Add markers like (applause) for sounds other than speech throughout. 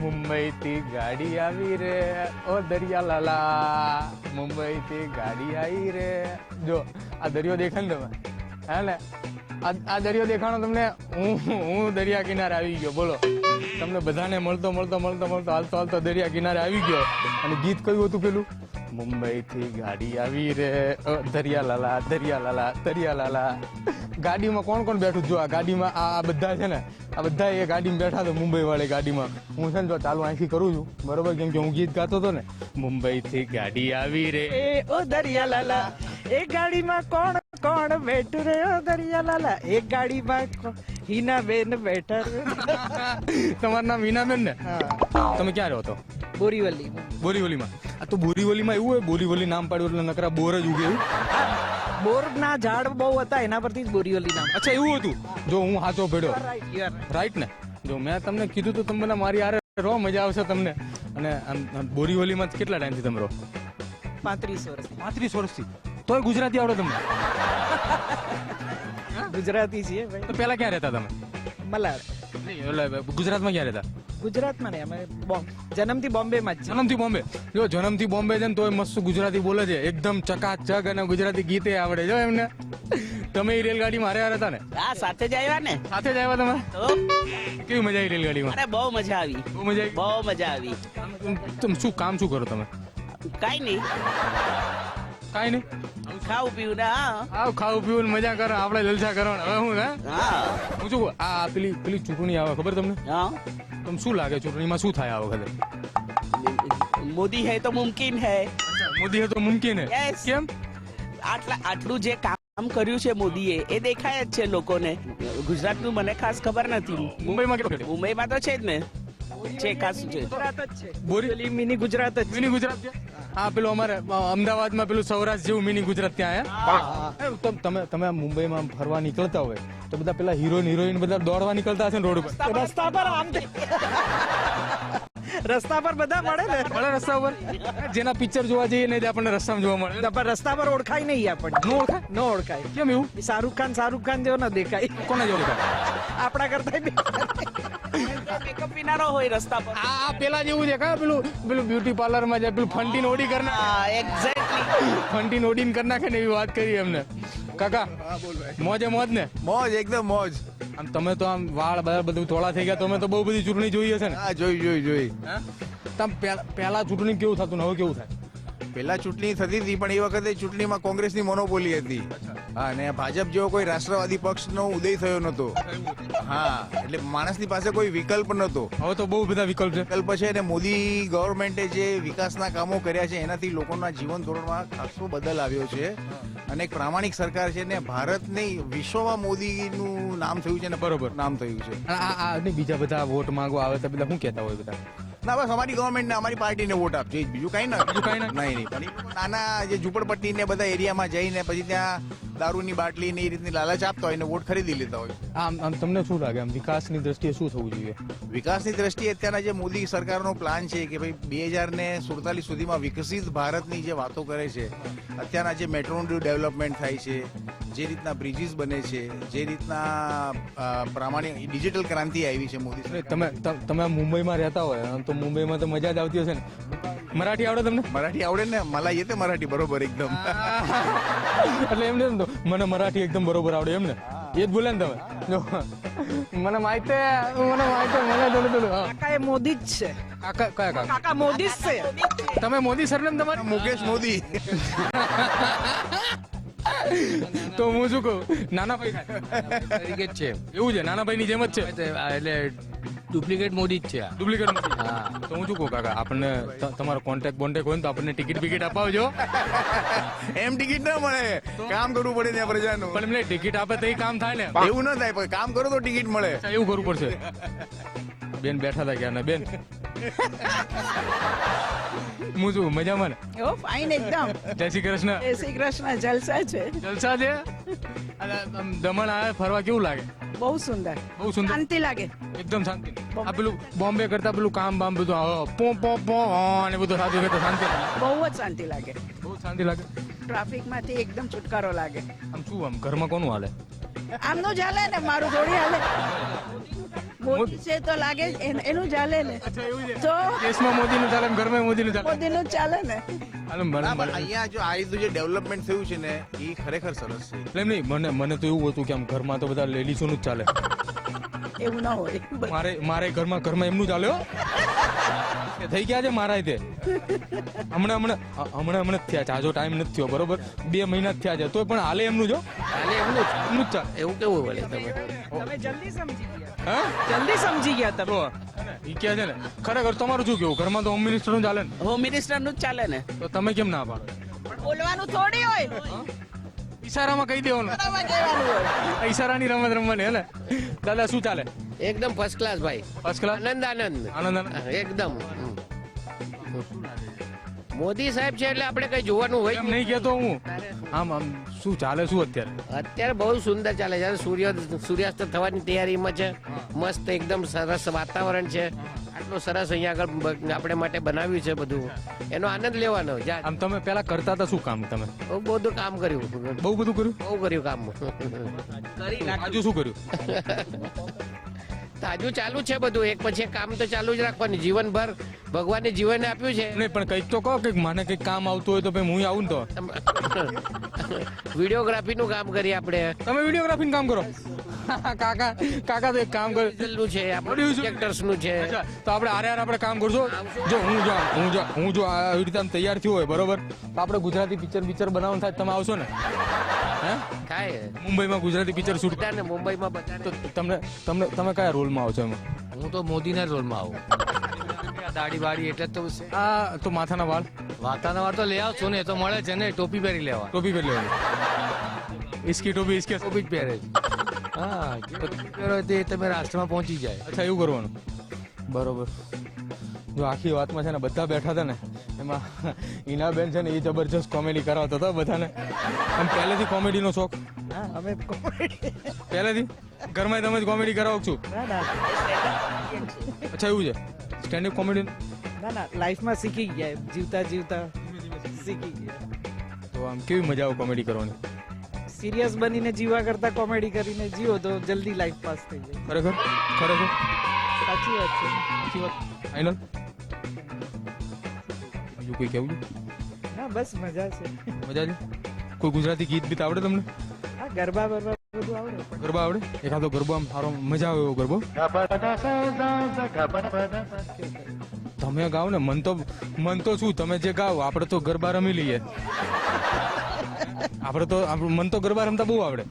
મુંબઈ થી ગાડી આવી રે. ઓ દરિયા લાલા મુંબઈ થી ગાડી આવી રે. જો, આ દરિયો દેખાય ને તમે? હે ને? આ દરિયો દેખાણો તમને હું હું દરિયા કિનારે આવી ગયો. બોલો. તમને બધાને મળતો મળતો મળતો મળતો, હાલતો હાલતો દરિયા કિનારે આવી ગયો. અને ગીત કયું હતું પેલું? મુંબઈ થી ગાડી આવી રે. દરિયા લાલા દરિયા લાલા દરિયા લાલા ગાડીમાં કોણ કોણ બેઠું? જો આ ગાડીમાં આ બધા છે ને આ બધા એ ગાડીમાં બેઠા તો મુંબઈ વાળી ગાડીમાં. હું છે ને જો ચાલુ અહીંથી કરું છું બરોબર? કેમ કે હું ગીત ગાતો હતો ને. મુંબઈ થી ગાડી આવી રે. એ ઓ દરિયા લાલા એ ગાડીમાં કોણ કોણ બેઠું રે? ઓ દરિયા લાલા એ ગાડીમાં હિનાબેન બેઠા તમારું નામ વીનાબેન ને? તમે ક્યાં રહો તો? બોરીવલી બોરીવલીમાં. આ તો બોરીવલીમાં એવું હોય બોરીવલી નામ પાડ્યું એટલે નકરા બોર જ ઉગે એવું. બોરના ઝાડ બહુ હતા એના પરથી જ બોરીવલી નામ. અચ્છા એવું હતું? જો હું are right. રાઈટ ને? જો મેં તમને કીધું તો તમને મને મારી આરે રહો મજા આવશે તમને. અને આમ બોરીવલીમાં કેટલા ટાઈમથી તમે રહો? પાંત્રીસ વર્ષ પાંત્રીસ વર્ષથી? તોય ગુજરાતી આવડે તમને? (laughs) ગુજરાતી છીએ તો પહેલા ક્યાં રહેતા તમે? મલાડ. નહીં એટલે ગુજરાતમાં ક્યાં રહેતા? ગુજરાતમાં નહીં અમે બોમ્બ જન્મથી બોમ્બેમાં જ જન્મથી બોમ્બે. જો જન્મથી બોમ્બે છે ને તોય મસ્ત ગુજરાતી બોલે છે. એકદમ ચકાચક અને ગુજરાતી ગીતે આવડે જો એમને. તમે એ રેલગાડી મારે હારે હતા ને? હા સાથે જ આવ્યા ને. સાથે જ આવ્યા તમે? કેવી મજા આવી રેલગાડીમાં? અરે બહુ મજા આવી. બહુ મજા બહુ મજા આવી. આવી તમે શું કામ શું કરો તમે? કાઈ નહીં. કાઈ નહીં? ખાવું પીવું ને આવ ખાવું પીવું ને મજા કરો આપણે જલસા કરવાના. હવે હું હે? હા. હું શું આ પેલી પેલી ચૂંટણી આવે ખબર તમને? હા. તમને શું લાગે ચૂંટણીમાં શું થાય આ વખતે? મોદી હૈ તો મુમકિન હૈ. મોદી હે તો મુમકિન હે? કેમ? આટલા આટલું જે કામ કર્યું છે મોદીએ એ દેખાય જ છે લોકોને. ગુજરાતનું મને ખાસ ખબર નથી. મુંબઈમાં મુંબઈમાં તો છે જ ને. છે ખાસ છે. બોરીવલી મિની ગુજરાત જ મિની ગુજરાત છે? હા પેલું અમારે અમદાવાદમાં પેલું સૌરાષ્ટ્ર જેવું મિની ગુજરાત ત્યાં તમ- તમે મુંબઈમાં ફરવા નીકળતા હોય તો બધા પેલા હીરોઈન હિરોઈન બધા દોડવા નીકળતા હશે ને રોડ ઉપર? રસ્તા પર આમ રસ્તા પર બધા મળે ને? મળે રસ્તા પર જેના પિક્ચર જોવા જઈએ ને આપણને રસ્તામાં જોવા મળે. પણ રસ્તા પર ઓળખાય નહીં આપણને. ન ઓળખાય? ન ઓળખાય. કેમ એવું? શાહરુખ ખાન શાહરુખ ખાન જેવો ન દેખાય. કોને જ ઓળખાય? આપણા કરતા મેકઅપ વિનારો હોય રસ્તા પર. આ આ પેલા જેવું છે કા પેલું પેલું બ્યુટી પાર્લરમાં જાય પેલું ફંટી નોડી કરી નાખે. હા એક્ઝેક્ટલી ફંટી નોડી કરી નાખે ને એવી વાત કરી એમને. કાકા મોજે મોજ ને? મોજ એકદમ મોજ. આમ તમે તો આમ વાળ બધા બધું થોડા થઈ ગયા તમે તો બહુ બધી ચૂંટણી જોઈ હશે ને? હા જોઈ જોઈ જોઈ. તમ પેલા પેલા ચૂંટણી કેવું થતું ને હવે કેવું થાય? પેલા ચૂંટણી થતી હતી પણ એ વખતે ચૂંટણીમાં કોંગ્રેસની મોનોપોલી હતી. અને ભાજપ જેવો કોઈ રાષ્ટ્રવાદી પક્ષનો ઉદય થયો નતો. હા એટલે માણસની પાસે કોઈ વિકલ્પ નતો. હવે તો બહુ બધા વિકલ્પ છે. વિકલ્પ છે અને મોદી ગવર્મેન્ટે જે વિકાસના કામો કર્યા છે એનાથી લોકોના જીવન ધોરણમાં ખાસો બદલ આવ્યો છે. અને એક પ્રામાણિક સરકાર છે ને ભારત નહીં વિશ્વમાં મોદીનું નામ થયું છે ને બરોબર. નામ થયું છે. આ આ- આ ને બીજા બધા વોટ માંગવા આવે તો બધા શું કહેતા હોય બધા? ના બસ અમારી ગવર્મેન્ટ ને અમારી પાર્ટીને વોટ આપજો બીજું કઈ ના બીજું કઈ ના? નહીં નહીં પણ નાના જે ઝુંપડપટ્ટી ને બધા એરિયામાં જઈને પછી ત્યાં દારૂની બાટલી ને એ રીતની લાલચ આપતા હોય ને વોટ ખરીદી લેતા હોય. આમ આમ તમને શું લાગે? આમ વિકાસની દ્રષ્ટિએ શું થવું જોઈએ? વિકાસની દ્રષ્ટિએ અત્યારના જે મોદી સરકારનો પ્લાન છે કે ભાઈ બે હજાર ને સુડતાલીસ સુધીમાં વિકસિત ભારતની જે વાતો કરે છે અત્યારના જે મેટ્રોનું ડેવલપમેન્ટ થાય છે જે રીતના બ્રિજીસ બને છે જે રીતના પ્રામાણિક ડિજિટલ ક્રાંતિ આવી છે મોદી તમે તમે મુંબઈમાં રહેતા હોય તો મુંબઈમાં તો મજા જ આવતી હશે ને? મરાઠી આવડે તમને મરાઠી આવડે ને मला येते मराठी बरोबर एकदम એટલે એમ ને તો મને મરાઠી એકદમ બરોબર આવડે એમ ને એ જ બોલે ને તમે જો મને માહિતી મને માહિતી મને થોડું થોડું હા. કાકા એ મોદી જ છે કાકા કયા કાકા કાકા મોદી જ છે તમે મોદી સરનેમ તમારે मुकेश मोदी તો હું શું કહું નાના ભાઈ થાય તરીકે જ છે એવું છે નાના ભાઈ ની જેમ જ છે આ એટલે ડુપ્લિકેટ મોદી જ છે આ. ડુપ્લિકેટ તો હું શું કહું કાકા આપણને ત- તમારો કોન્ટેક્ટ બોન્ટેક હોય ને તો આપણને ટિકિટ બિકિટ અપાવજો. એમ ટિકિટ ના મળે. કામ કરવું પડે ત્યાં પ્રજાનું. પણ એમને ટિકિટ આપે તો એ કામ થાય ને. એવું ના થાય પણ કામ કરો તો ટિકિટ મળે. અચ્છા, એવું કરવું પડશે. બેન બેઠા હતા ક્યાં બેન. હું છું મજામાં ને? ઓ ફાઇન એકદમ. જય શ્રી કૃષ્ણ. જય શ્રી કૃષ્ણ જલસા છે. જલસા છે? અને દમણ આવે ફરવા કેવું લાગે? બહુ સુંદર. બહુ સુંદર? શાંતિ લાગે. એકદમ શાંતિ. આ પેલું બોમ્બે કરતા પેલું કામ બામ બધું પો પો પો અને બધું સાદું કરતા શાંતિ લાગે. બહુ જ શાંતિ લાગે. બહુ શાંતિ લાગે. ટ્રાફિકમાંથી એકદમ છુટકારો લાગે. આમ શું આમ ઘરમાં કોનું હાલે? આમનું જ હાલે ને મારું થોડી હાલે. મોદી છે તો લાગે એનું ચાલે ને. તો દેશમાં મોદીનું ચાલે ને ઘરમાં મોદીનું ચાલે. ચાલે ને. અહીંયા જો ડેવલપમેન્ટ થયું છે ને એ ખરેખર સરસ છે. એટલે નહીં મને મને તો એવું હતું કે આમ ઘરમાં તો બધા લેડીસોનું જ ચાલે. એવું ના હોય. મારે મારે ઘરમાં ઘરમાં એમનું ચાલે થઈ ગયા છે મારા તે હમણાં હમણાં હમણાં હમણાં જ થયા છે. આજો ટાઈમ નથી થયો બરોબર? બે મહિના જ થયા છે. તોય પણ હાલે એમનું જો હાલે એમનું એમનું જ એવું કેવું વળે તમે? તમે જલ્દી સમજી હા? જલ્દી સમજી ગયા તમે. ઈ છે ને ખરેખર તમારું શું કેવું ઘરમાં તો હોમ મિનિસ્ટરનું ચાલે ને? હોમ મિનિસ્ટરનું જ ચાલે ને. તો તમે કેમ ના પાડો? બોલવાનું થોડી હોય. ઈશારામાં કહી દેવાનું. ઈશારાની રમત રમવાની હે ને? દાદા શું ચાલે? એકદમ ફર્સ્ટ ક્લાસ ભાઈ. ફર્સ્ટ ક્લાસ આનંદ આનંદ આનંદ આનંદ એકદમ. મોદી સાહેબ છે એટલે આપણે કઈ જોવાનું હોય એમ નહીં. કેતો હું. આમ આમ શું ચાલે શું અત્યારે? અત્યારે બહુ સુંદર ચાલે છે. સૂર્ય સૂર્યાસ્ત થવાની તૈયારીમાં છે. મસ્ત એકદમ સરસ વાતાવરણ છે. આટલું સરસ અહીંયા આગળ આપણે માટે બનાવ્યું છે બધું. એનો આનંદ લેવાનો જા. આમ તમે પેલા કરતા હતા શું કામ તમે? બહુ બધું કામ કર્યું. બહુ બધું કર્યું? બહુ કર્યું કામ. આજુ શું કર્યું? (laughs) તાજું ચાલુ છે બધું. એક પછી એક કામ તો ચાલુ જ રાખવાનું. જીવનભર ભગવાને જીવન આપ્યું છે. નહીં પણ કંઈક તો કહો કે મને કંઈક કામ આવતું હોય તો ભાઈ હું આવું તો. વિડીયોગ્રાફી નું કામ કરીએ આપણે. તમે વિડીયોગ્રાફી કામ કરો. કાકા કાકા તો એક કામ કરે. છે એક્ટર્સનું છે. તો આપણે આરે આરે આપણે કામ કરશો? જો હું જો હું જો હું જો આવી રીતે તૈયાર થયો હોય બરોબર? તો આપણે ગુજરાતી પિક્ચર પિક્ચર બનાવવાનું થાય તમે આવશો ને. થાય મુંબઈમાં ગુજરાતી પિક્ચર શૂટ ને મુંબઈમાં બધા તો તમને તમને તમે કયા રોલમાં આવશો એમાં? હું તો મોદીના રોલમાં આવું. દાઢી વાળી એટલે તો આ તો માથાના વાળ માથાના વાર તો લઈ આવશું ને તો મળે છે ને ટોપી પહેરી લેવા. ટોપી પહેરી લેવાની. ઇસકી ટોપી ઇસકે ટોપી જ પહેરે હા પહેરો તે તમે રાષ્ટ્રમાં પહોંચી જાય. અચ્છા એવું કરવાનું? બરોબર. જો આખી વાતમાં છે ને બધા બેઠા હતા ને એમાં ઈનાબેન છે ને એ જબરજસ્ત કોમેડી કરાવતા હતા બધાને. આમ પહેલેથી કોમેડીનો શોખ. અમે પહેલેથી? ઘરમાં તમે જ કોમેડી કરાવો છો અચ્છા એવું છે? સ્ટેન્ડ અપ કોમેડી ના ના. લાઈફમાં શીખી ગયા જીવતા જીવતા શીખી ગયા. તો આમ કેવી મજા આવે કોમેડી કરવાની? સિરિયસ બનીને જીવા કરતા કોમેડી કરીને જીવો તો જલ્દી લાઈફ પાસ થઈ જાય. ખરેખર? ખરેખર? સાચી વાત છે. સાચી વાત. ફાઇનલ બીજું કોઈ કેવું ના બસ મજા છે. મજા છે? કોઈ ગુજરાતી ગીત બીત આવડે તમને? હા ગરબા ગરબા બધું આવડે. ગરબા આવડે? એકાદો ગરબો આમ સારો મજા આવે એવો ગરબો? તમે ગાઓ ને મન તો મન તો શું તમે જે ગાઓ આપણે તો ગરબા રમી લઈએ. આપણે તો આપણું મન તો ગરબા રમતા બહુ આવડે.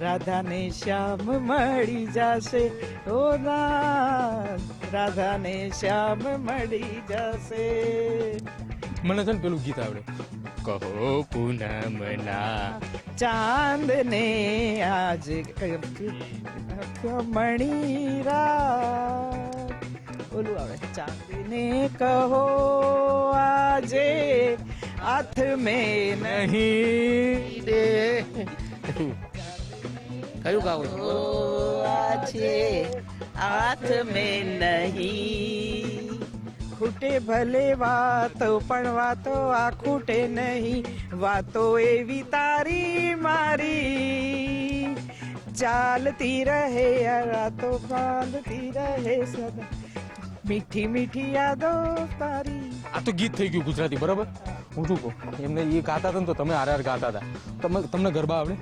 રાધા ને શ્યામ મળી જશે ઓ રાધા ને શ્યામ મળી જશે મને છે ને પેલું ગીત આવડે કહો પૂનમના ચાંદ ને આજ મણી રાત ઓલું આવે ચાંદ ને કહો આજે હાથ મેં નહીં દે કયું ગાવું ઓ આજે હાથ મેં નહીં. ખૂટે ભલે વાતો પણ વાતો આ ખૂટે નહીં. વાતો એવી તારી મારી. ચાલતી રહે આ રાતો બાંધતી રહે સદા. મીઠી મીઠી યાદો તારી. આ તો ગીત થઈ ગયું ગુજરાતી બરાબર? હું શું કહું? એમને એ ગાતા હતા ને તો તમે આર આર ગાતા હતા. તમે તમને ગરબા આવડે?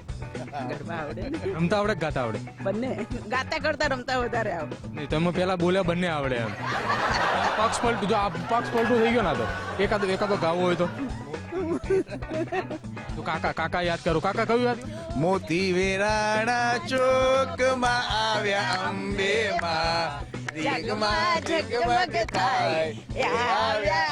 ગરબા આવડે ને. રમતા આવડે કે ગાતા આવડે? બંને. ગાતા કરતા રમતા વધારે આવડે. નહીં તમે પેલા બોલ્યા બંને આવડે એમ. પક્ષ પલટું જો આ પક્ષ પલટું થઈ ગયો ના તો. એકાદો એકાદો ગાવો હોય તો. તો કાકા કાકા યાદ કરો. કાકા કયું યાદ? મોતી વેરાણા ચોકમાં આવ્યા અંબે માં જગમાં જગમગ થાય. એ આવ્યા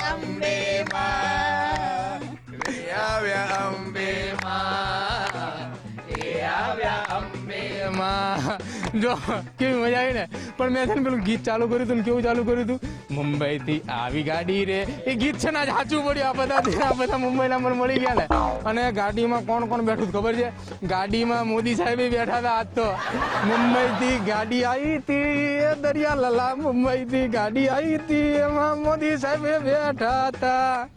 જો, કેવી મજા આવી ને? પણ મેં છે ને પેલું ગીત ચાલુ કર્યું હતું ને કેવું ચાલુ કર્યું હતું? મુંબઈ થી આવી ગાડી રે. એ ગીત છે ને સાચું પડ્યું. આ બધા આ બધા મુંબઈના મને મળી ગયા ને. અને ગાડીમાં કોણ કોણ બેઠું ખબર છે? ગાડીમાં મોદી સાહેબ બેઠા હતા આજ તો. મુંબઈ થી ગાડી આવી હતી દરિયા લલા મુંબઈ થી ગાડી આવી હતી એમાં મોદી સાહેબ બેઠા હતા.